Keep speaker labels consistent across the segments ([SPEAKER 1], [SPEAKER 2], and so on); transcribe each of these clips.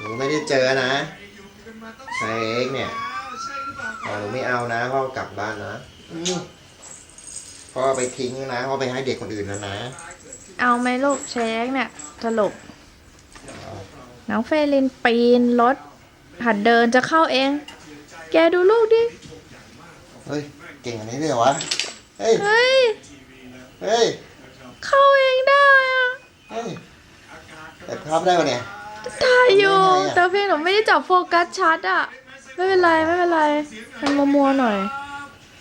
[SPEAKER 1] หนูไม่ได้เจอนะชายเอ็กเนี่ยอ๋อหนูไม่เอานะพ่อกลับบ้านนะอืมพ่อเอาไปทิ้งนะพ่อไปให้เด็กคนอื่นแล้วนะ
[SPEAKER 2] เอาไหมลูกเช็คเนี่ยสรุปน้องเฟรลินปีนรถหัดเดินจะเข้าเอง แกดูลูกดิ
[SPEAKER 1] เฮ้ย เก่งอันนี้เลยเหรอวะเฮ้ย
[SPEAKER 2] เฮ้ย
[SPEAKER 1] เฮ้ย
[SPEAKER 2] เข้าเองได้อะ
[SPEAKER 1] เฮ้ยแต่ภาพได้ปะเนี่ย
[SPEAKER 2] ถ่ายอยู่
[SPEAKER 1] ทำได้ไงอะ
[SPEAKER 2] แต่เพียงหนูไม่ได้จับโฟกัสชัดอะไม่เป็นไรไม่เป็นไร มันมัวๆหน่อย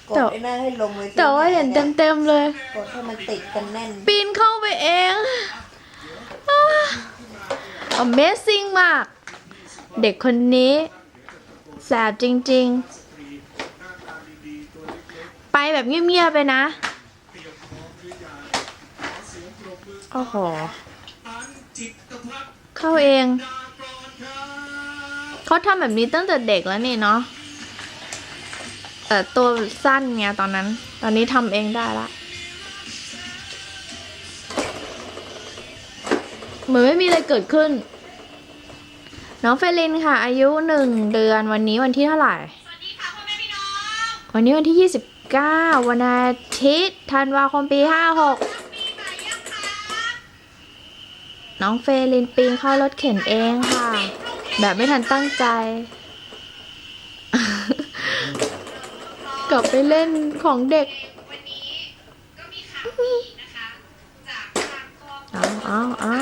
[SPEAKER 3] กดไอ้นั่นให้ลงเลย
[SPEAKER 2] แต่ว่าเห็นเต็มๆเลย
[SPEAKER 3] กดให้มันติดกันแน่น
[SPEAKER 2] ปีนเข้าไปเองอ่า Amazing มาก เด็กคนนี้แสบจริง ๆ ไปแบบเงียบๆไปนะ โอ้โห เข้าเอง เขาทำแบบนี้ตั้งแต่เด็กแล้วนี่เนาะเออตัวสั้นไงตอนนั้น ตอนนี้ทำเองได้ละเหมือนไม่มีอะไรเกิดขึ้น น้องเฟลินค่ะ อายุหนึ่งเดือนวันนี้วันที่เท่าไหร่ วันนี้วันที่29วันอาทิตย์ธันวาคมปี56 น้องเฟลินปีนเข้ารถเข็นเองค่ะ แบบไม่ทันตั้งใจ กลับไปเล่นของเด็ก
[SPEAKER 4] วันนี้ก็มีข่าวดีนะคะจากทางกอง
[SPEAKER 2] เอาเอาเอา